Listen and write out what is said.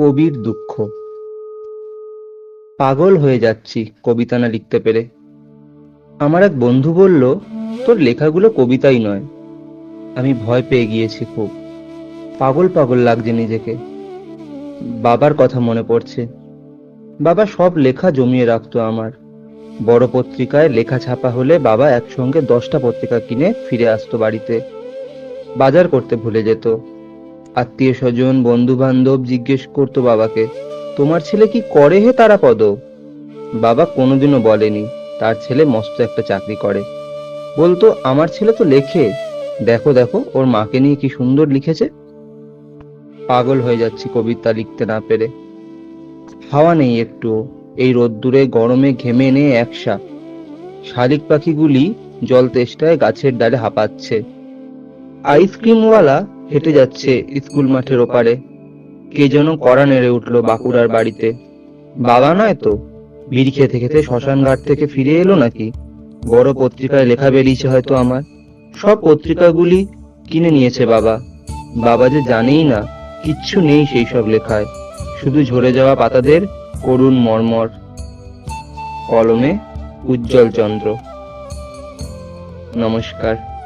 কবির দুঃখ। পাগল হয়ে যাচ্ছি কবিতা না লিখতে পেরে। আমার এক বন্ধু বলল, তোর লেখাগুলো কবিতাই নয়। আমি ভয় পেয়ে গিয়েছি খুব। পাগল পাগল লাগছে নিজেকে। বাবার কথা মনে পড়ছে। বাবা সব লেখা জমিয়ে রাখতো আমার। বড় পত্রিকায় লেখা ছাপা হলে বাবা একসঙ্গে দশটা পত্রিকা কিনে ফিরে আসতো বাড়িতে। বাজার করতে ভুলে যেত। আত্মীয় স্বজন বন্ধু বান্ধব জিজ্ঞেস করতো বাবাকে, তোমার ছেলে কি করে হে তারা পদ বাবা কোনোদিনও বলেনি, তার ছেলে মস্ত একটা চাকরি করে। বলতো, আমার ছেলে তো লেখে। দেখো দেখো, ওর মাকে নিয়ে কি সুন্দর লিখেছে? পাগল হয়ে যাচ্ছি কবিতা লিখতে না পেরে। হাওয়া নেই একটু এই রোদ্দুরে গরমে ঘেমে নে একসা শালিক পাখিগুলি জল তেষ্টায় গাছের ডালে হাঁপাচ্ছে। আইসক্রিমওয়ালা হেঁটে যাচ্ছে স্কুল মাঠের ওপারে। কে যেন কড়া নেড়ে উঠল বাঁকুড়ার বাড়িতে। বাবা নয় তো? বিড়ি খেতে খেতে শ্মশান ঘাট থেকে ফিরে এলো নাকি? বড় পত্রিকায় লেখা বেরিয়েছে হয়তো আমার। সব পত্রিকাগুলি কিনে নিয়েছে বাবা। বাবা যে জানেই না, কিচ্ছু নেই সেই সব লেখায়। শুধু ঝরে যাওয়া পাতাদের করুণ মর্মর। কলমে উজ্জ্বল চন্দ্র। নমস্কার।